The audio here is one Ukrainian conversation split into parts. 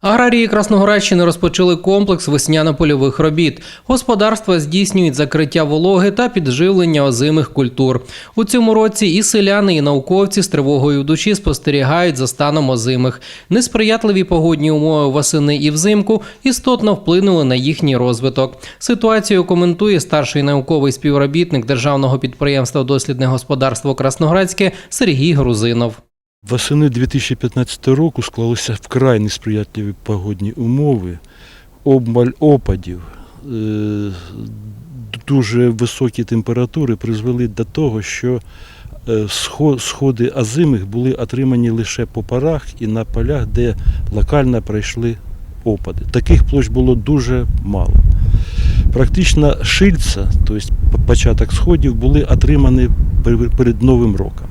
Аграрії Красноградщини розпочали комплекс весняно-польових робіт. Господарства здійснюють закриття вологи та підживлення озимих культур. У цьому році і селяни, і науковці з тривогою в душі спостерігають за станом озимих. Несприятливі погодні умови восени і взимку істотно вплинули на їхній розвиток. Ситуацію коментує старший науковий співробітник державного підприємства Дослідне господарство Красноградське Сергій Грузинов. Восени 2015 року склалися вкрай несприятливі погодні умови, обмаль опадів, е, дуже високі температури призвели до того, що е, сходи азимих були отримані лише по парах і на полях, де локально пройшли опади. Таких площ було дуже мало. Практично шильця, тобто початок сходів, були отримані перед Новим роком.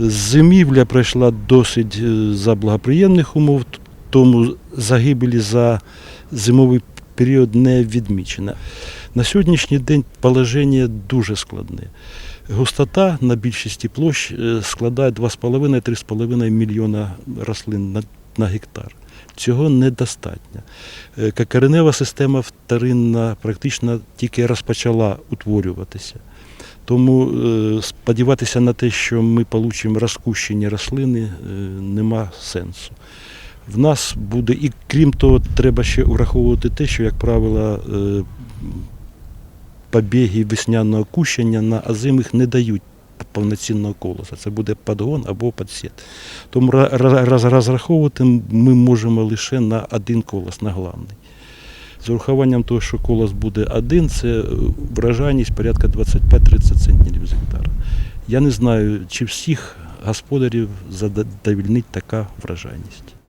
Зимівля пройшла досить е, за благоприємних умов, тому загибелі за зимовий період не відмічена. На сьогоднішній день положення дуже складне. Густота на більшості площ е, складає 2,5-3,5 мільйона рослин на, гектар. Цього недостатньо. Е, Коренева система вторинна практично тільки розпочала утворюватися. Тому е, сподіватися на те, що ми отримаємо розкущені рослини, е, нема сенсу. В нас буде, і крім того, треба ще враховувати те, що, як правило, побіги весняного кущення на озимих не дають повноцінного колоса. Це буде подгон або подсіт. Тому ра- ра- роз- розраховувати ми можемо лише на один колос, на главний. З урахуванням того, що колос буде один, це е, вражайність порядка 25-30 центнерів з гектара. Я не знаю, чи всіх господарів задовільнить така вражайність.